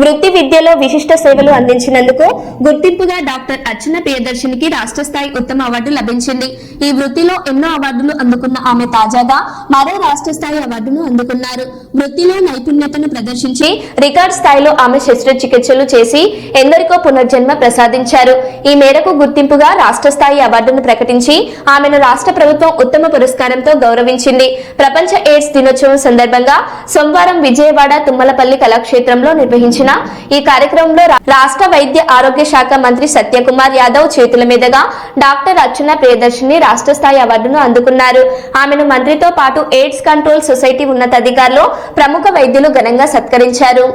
వృత్తి విద్యలో విశిష్ట సేవలు అందించినందుకు గుర్తింపుగా డాక్టర్ అర్చన ప్రియదర్శినికి రాష్ట్ర స్థాయి ఉత్తమ అవార్డు లభించింది. ఈ వృత్తిలో ఎన్నో అవార్డులు అందుకున్న ఆమె తాజాగా మరో రాష్ట్ర స్థాయి అవార్డును అందుకున్నారు. వృత్తిలో నైపుణ్యతను ప్రదర్శించి రికార్డ్ స్థాయిలో ఆమె శస్త్రచికిత్సలు చేసి ఎందరికో పునర్జన్మ ప్రసాదించారు. ఈ మేరకు గుర్తింపుగా రాష్ట్ర స్థాయి అవార్డును ప్రకటించి ఆమెను రాష్ట్ర ప్రభుత్వం ఉత్తమ పురస్కారంతో గౌరవించింది. ప్రపంచ ఎయిడ్స్ దినోత్సవం సందర్భంగా సోమవారం విజయవాడ తుమ్మలపల్లి కళాక్షేత్రంలో నిర్వహించిన ఈ కార్యక్రమంలో రాష్ట్ర వైద్య ఆరోగ్య శాఖ మంత్రి సత్యకుమార్ యాదవ్ చేతుల మీదుగా డాక్టర్ అర్చన ప్రియదర్శిని రాష్ట్ర స్థాయి అవార్డును అందుకున్నారు. ఆమెను మంత్రితో పాటు ఎయిడ్స్ కంట్రోల్ సొసైటీ ఉన్నతాధికారులు ప్రముఖ వైద్యులు ఘనంగా సత్కరించారు.